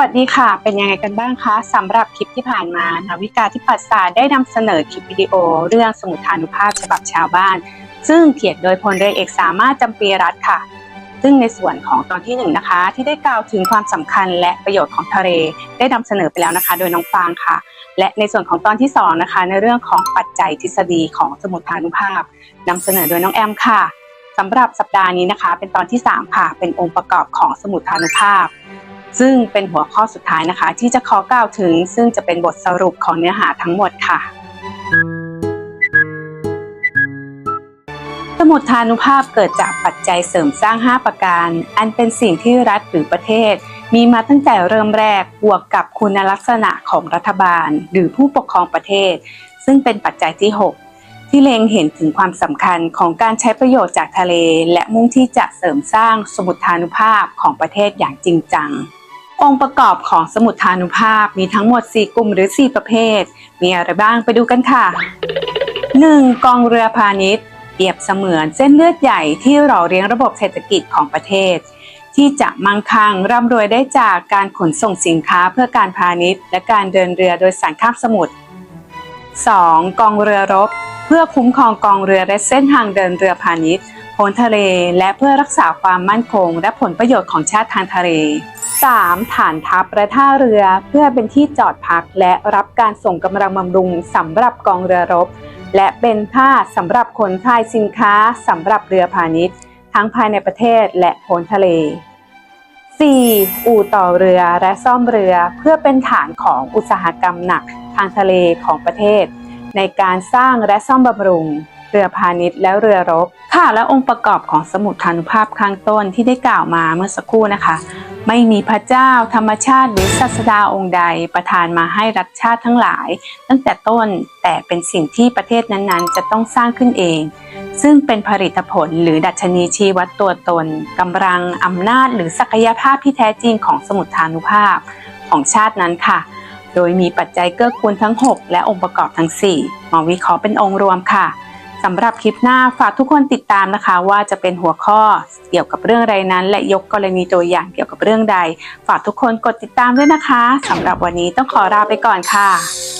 วัสดีค่ะ เป็นยังไงกันบ้างคะสำหรับคลิปที่ผ่านมานาวิกาที่ปัสสาได้นำเสนอคลิปวิดีโอ เรื่องสมุทฐานุภาพฉบับชาวบ้าน ซึ่งเขียนโดยพลเรือเอกสามารถจำปีรัตค่ะ ซึ่งในส่วนของตอนที่หนึ่งนะคะ ที่ได้กล่าวถึงความสำคัญและประโยชน์ของทะเลได้นำเสนอไปแล้วนะคะ โดยน้องฟางค่ะ และในส่วนของตอนที่สองนะคะ ในเรื่องของปัจจัยทฤษฎีของสมุทฐานุภาพนำเสนอโดยน้องแอมค่ะสำหรับสัปดาห์นี้นะคะ เป็นตอนที่สามค่ะ เป็นองค์ประกอบของสมุทฐานุภาพ ซึ่งเป็นหัวข้อสุดท้ายนะคะ ที่จะขอกล่าวถึง ซึ่งจะเป็นบทสรุปของเนื้อหาทั้งหมดค่ะ สมุทานุภาพเกิดจากปัจจัยเสริมสร้าง 5 ประการ อันเป็นสิ่งที่รัฐหรือประเทศ มีมาตั้งแต่เริ่มแรกบวกกับคุณลักษณะของรัฐบาล หรือผู้ปกครองประเทศ ซึ่งเป็นปัจจัยที่ 6ที่เล็งเห็นถึงความสำคัญของการใช้ประโยชน์จากทะเล และมุ่งที่จะเสริมสร้างสมุทฐานุภาพของประเทศอย่างจริงจัง องค์ประกอบของสมุทฐานุภาพมีทั้งหมด 4 กลุ่มหรือ 4 ประเภท มีอะไรบ้างไปดูกันค่ะ 1. กองเรือพาณิชย์ เปรียบเสมือนเส้นเลือดใหญ่ที่หล่อเลี้ยงระบบเศรษฐกิจของประเทศ ที่จะมั่งคั่งร่ำรวยได้จากการขนส่งสินค้าเพื่อการพาณิชย์ และการเดินเรือโดยสารข้ามสมุทร 2. กองเรือรบ เพื่อคุ้มครองกองเรือและเส้นทางเดินเรือพาณิชย์พ้นทะเล และเพื่อรักษาความมั่นคง และผลประโยชน์ของชาติทางทะเล 3. ฐานทัพและท่าเรือเพื่อเป็นที่จอดพักและรับการส่งกำลังบำรุงสำหรับกองเรือรบ และเป็นท่าสำหรับขนถ่ายสินค้าสำหรับเรือพาณิชย์ ทั้งภายในประเทศและพ้นทะเล 4. อู่ต่อเรือและซ่อมเรือเพื่อเป็นฐานของอุตสาหกรรมหนักทางทะเลของประเทศ ในการสร้างและซ่อมบำรุง เรือพาณิชย์และเรือรบ ค่ะและองค์ประกอบของสมุทฐานุภาพข้างต้นที่ได้กล่าวมาเมื่อสักครู่นะคะ ไม่มีพระเจ้าธรรมชาติหรือศาสดาองค์ใดประทานมาให้รัฐชาติทั้งหลาย ตั้งแต่ต้นแต่เป็นสิ่งที่ประเทศนั้นๆ จะต้องสร้างขึ้นเอง ซึ่งเป็นผลิตผลหรือดัชนีชี้วัดตัวตนกำลังอำนาจหรือศักยภาพที่แท้จริงของสมุทฐานุภาพของชาตินั้นค่ะ โดยมีปัจจัยเกื้อกูลทั้ง 6 และองค์ประกอบทั้ง 4 มาวิเคราะห์เป็นองค์รวมค่ะ สำหรับคลิปหน้าฝากทุกคนติดตามนะคะ ว่าจะเป็นหัวข้อเกี่ยวกับเรื่องใดนั้น และยกกรณีตัวอย่างเกี่ยวกับเรื่องใด ฝากทุกคนกดติดตามด้วยนะคะสำหรับวันนี้ต้องขอลาไปก่อนค่ะ